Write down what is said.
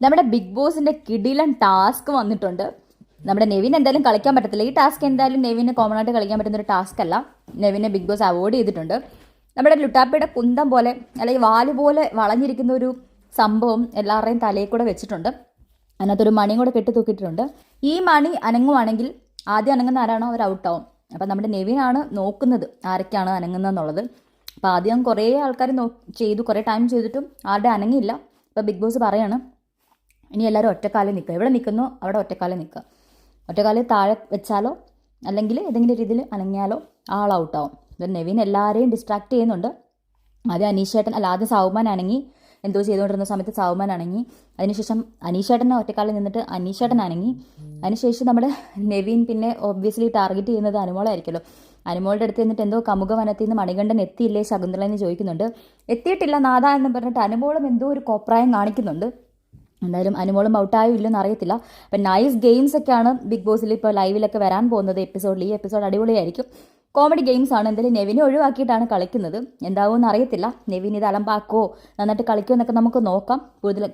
നമ്മുടെ ബിഗ് ബോസിന്റെ കിടിലൻ ടാസ്ക് വന്നിട്ടുണ്ട്. നമ്മുടെ നെവിൻ എന്തായാലും കളിക്കാൻ പറ്റത്തില്ല. ഈ ടാസ്ക് എന്തായാലും നെവിന് കോമൺ ആയിട്ട് കളിക്കാൻ പറ്റുന്ന ഒരു ടാസ്ക് അല്ല. നെവിനെ ബിഗ് ബോസ് അവോയ്ഡ് ചെയ്തിട്ടുണ്ട്. നമ്മുടെ ലുട്ടാപ്പയുടെ കുന്തം പോലെ അല്ലെങ്കിൽ വാൽ പോലെ വളഞ്ഞിരിക്കുന്ന ഒരു സംഭവം എല്ലാവരുടെയും തലയിൽ കൂടെ വെച്ചിട്ടുണ്ട്. അതിനകത്തൊരു മണിയും കൂടെ കെട്ടി തൂക്കിയിട്ടുണ്ട്. ഈ മണി അനങ്ങുവാണെങ്കിൽ ആദ്യം അനങ്ങുന്ന ആരാണോ അവർ ഔട്ടാവും അപ്പം നമ്മുടെ നെവിനാണ് നോക്കുന്നത് ആരൊക്കെയാണ് അനങ്ങുന്നതെന്നുള്ളത് അപ്പോൾ ആദ്യം കുറേ ആൾക്കാർ നോ ചെയ്തു കുറേ ടൈം ചെയ്തിട്ടും ആരുടെ അനങ്ങിയില്ല. അപ്പോൾ ബിഗ് ബോസ് പറയാണ് ഇനി എല്ലാവരും ഒറ്റക്കാലിൽ നിൽക്കുക. എവിടെ നിൽക്കുന്നു? അവിടെ ഒറ്റക്കാലിൽ നിൽക്കുക. ഒറ്റക്കാലിൽ താഴെ വെച്ചാലോ? അല്ലെങ്കിൽ ഏതെങ്കിലും രീതിയിൽ അനങ്ങിയാലോ? ആൾ ഔട്ടാവും ഇപ്പം നെവിൻ എല്ലാവരെയും ഡിസ്ട്രാക്ട് ചെയ്യുന്നുണ്ട്. ആദ്യം അനീഷേട്ടൻ അല്ല ആദ്യം സൗമാൻ അനങ്ങി. എന്തോ ചെയ്തുകൊണ്ടിരുന്ന സമയത്ത് സൗമാൻ അനങ്ങി. അതിനുശേഷം അനീഷേട്ടനെ ഒറ്റക്കാലിൽ നിന്നിട്ട് അനീഷേട്ടൻ അനങ്ങി. അതിനുശേഷം നമ്മുടെ നെവിൻ പിന്നെ ഒബ്വിയസ്ലി ടാർഗറ്റ് ചെയ്യുന്നത് അനുമോളായിരിക്കുമല്ലോ. അനുമോളുടെ അടുത്ത് നിന്നിട്ട് എന്തോ കമുക വനത്തിൽ നിന്ന് മണികണ്ഠൻ എത്തിയില്ലേ ശകുന്തള എന്ന് ചോദിക്കുന്നുണ്ട്. എത്തിയിട്ടില്ല നാദ എന്ന് പറഞ്ഞിട്ട് അനുമോളം എന്തോ ഒരു കോപ്രായം കാണിക്കുന്നുണ്ട്. എന്തായാലും അനുമോളും ഔട്ടായോ ഇല്ലെന്ന് അറിയത്തില്ല. അപ്പം നൈസ് ഗെയിംസ് ഒക്കെയാണ് ബിഗ് ബോസിൽ ഇപ്പോൾ ലൈവിലൊക്കെ വരാൻ പോകുന്നത് എപ്പിസോഡിൽ ഈ എപ്പിസോഡ് അടിപൊളിയായിരിക്കും. കോമഡി ഗെയിംസ് ആണ്. എന്തായാലും നെവിനെ ഒഴിവാക്കിയിട്ടാണ് കളിക്കുന്നത്. എന്താവുമെന്ന് അറിയത്തില്ല. നെവിൻ ഇത് അലമ്പാക്കോ നന്നായിട്ട് കളിക്കുമോ എന്നൊക്കെ നമുക്ക് നോക്കാം. കൂടുതൽ